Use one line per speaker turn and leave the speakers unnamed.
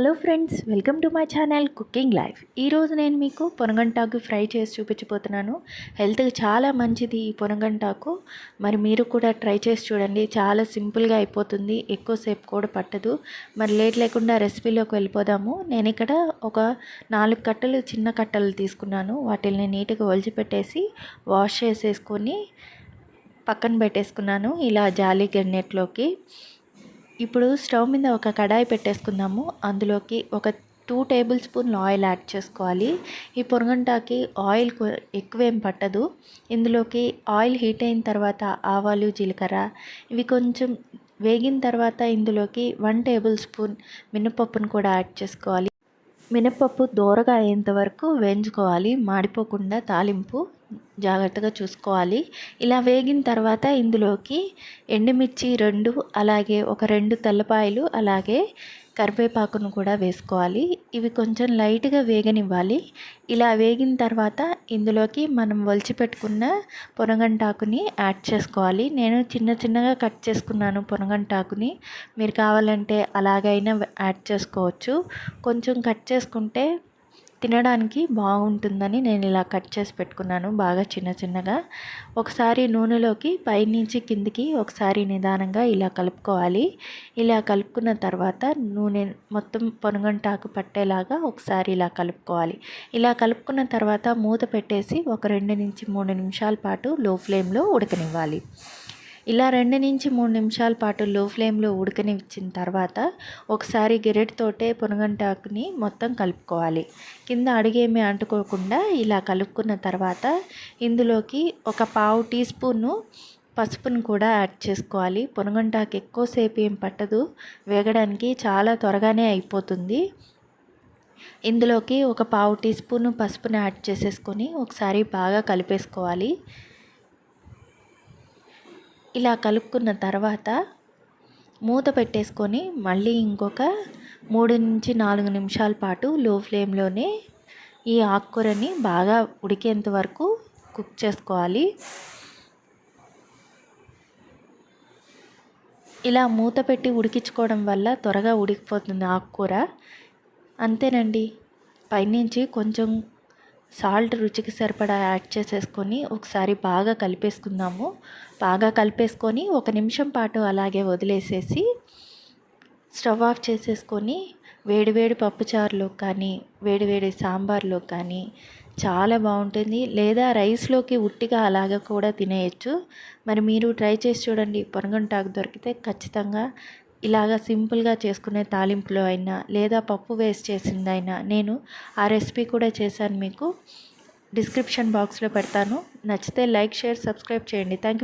Hello friends welcome to my channel cooking life. ఈరోజు నేను మీకు పొనగంటాకు ఫ్రై చేసి చూపించబోతున్నాను. హెల్త్కి చాలా మంచిది ఈ పొనగంటాకు. మరి మీరు కూడా ట్రై చేసి చూడండి. చాలా సింపుల్గా అయిపోతుంది. ఎక్కువసేపు కూడా పట్టదు. మరి లేట్ లేకుండా రెసిపీలోకి వెళ్ళిపోదాము. నేను ఇక్కడ ఒక నాలుగు కట్టలు చిన్న కట్టలు తీసుకున్నాను. వాటిని నీట్గా ఒలిచిపెట్టేసి వాష్ చేసేసుకొని పక్కన పెట్టేసుకున్నాను. ఇలా జాలి గన్నెట్లోకి ఇప్పుడు స్టవ్ మీద ఒక కడాయి పెట్టేసుకుందాము. అందులోకి ఒక టూ టేబుల్ స్పూన్లు ఆయిల్ యాడ్ చేసుకోవాలి. ఈ పొరగంటాకి ఆయిల్ ఎక్కువేం పట్టదు. ఇందులోకి ఆయిల్ హీట్ అయిన తర్వాత ఆవాలు జీలకర్ర ఇవి కొంచెం వేగిన తర్వాత ఇందులోకి వన్ టేబుల్ స్పూన్ మినపప్పును కూడా యాడ్ చేసుకోవాలి. మినపప్పు దోరగా అయ్యేంత వరకు వేయించుకోవాలి. మాడిపోకుండా తాలింపు జాగ్రత్తగా చూసుకోవాలి. ఇలా వేగిన తర్వాత ఇందులోకి ఎండుమిర్చి రెండు అలాగే ఒక రెండు తెల్లపాయలు అలాగే కరివేపాకును కూడా వేసుకోవాలి. ఇవి కొంచెం లైట్గా వేగనివ్వాలి. ఇలా వేగిన తర్వాత ఇందులోకి మనం వలిచి పెట్టుకున్న పొనగంటాకుని యాడ్ చేసుకోవాలి. నేను చిన్న చిన్నగా కట్ చేసుకున్నాను పొనగంటాకుని మీరు కావాలంటే అలాగైనా యాడ్ చేసుకోవచ్చు. కొంచెం కట్ చేసుకుంటే తినడానికి బాగుంటుందని నేను ఇలా కట్ చేసి పెట్టుకున్నాను బాగా చిన్న చిన్నగా. ఒకసారి నూనెలోకి పైనుంచి కిందికి ఒకసారి నిదానంగా ఇలా కలుపుకోవాలి. ఇలా కలుపుకున్న తర్వాత నూనె మొత్తం పొనగంటాకు పట్టేలాగా ఒకసారి ఇలా కలుపుకోవాలి. ఇలా కలుపుకున్న తర్వాత మూత పెట్టేసి ఒక రెండు నుంచి మూడు నిమిషాల పాటు లో ఫ్లేమ్లో ఉడకనివ్వాలి. ఇలా రెండు నుంచి మూడు నిమిషాల పాటు లో ఫ్లేమ్లో ఉడకనిచ్చిన తర్వాత ఒకసారి గెరెట్తోటే పునగంటాకుని మొత్తం కలుపుకోవాలి. కింద అడిగేమి అంటుకోకుండా ఇలా కలుపుకున్న తర్వాత ఇందులోకి ఒక పావు టీ స్పూను పసుపును కూడా యాడ్ చేసుకోవాలి. పొనగంటాకు ఎక్కువసేపు ఏం పట్టదు. వేగడానికి చాలా త్వరగానే అయిపోతుంది. ఇందులోకి ఒక పావు టీ స్పూను పసుపుని యాడ్ చేసేసుకొని ఒకసారి బాగా కలిపేసుకోవాలి. ఇలా కలుపుకున్న తర్వాత మూత పెట్టేసుకొని మళ్ళీ ఇంకొక మూడు నుంచి నాలుగు నిమిషాల పాటు లో ఫ్లేమ్లోనే ఈ ఆకుకూరని బాగా ఉడికేంత వరకు కుక్ చేసుకోవాలి. ఇలా మూత పెట్టి ఉడికించుకోవడం వల్ల త్వరగా ఉడికిపోతుంది ఆకుకూర. అంతేనండి. పైనుంచి కొంచెం సాల్ట్ రుచికి సరిపడా యాడ్ చేసేసుకొని ఒకసారి బాగా కలిపేసుకుందాము. బాగా కలిపేసుకొని ఒక నిమిషం పాటు అలాగే వదిలేసేసి స్టవ్ ఆఫ్ చేసేసుకొని వేడివేడి పప్పుచారులో కానీ వేడివేడి సాంబార్లో కానీ చాలా బాగుంటుంది. లేదా రైస్లోకి ఉట్టిగా అలాగ కూడా తినేయచ్చు. మరి మీరు ట్రై చేసి చూడండి. పొనగంటాకు దొరికితే ఖచ్చితంగా ఇలాగా సింపుల్గా చేసుకునే తాలింపులో అయినా లేదా పప్పు వేస్ట్ చేసిందైనా నేను ఆ రెసిపీ కూడా చేశాను మీకు. డిస్క్రిప్షన్ బాక్స్లో పెడతాను. నచ్చితే లైక్ షేర్ సబ్స్క్రైబ్ చేయండి. Thank you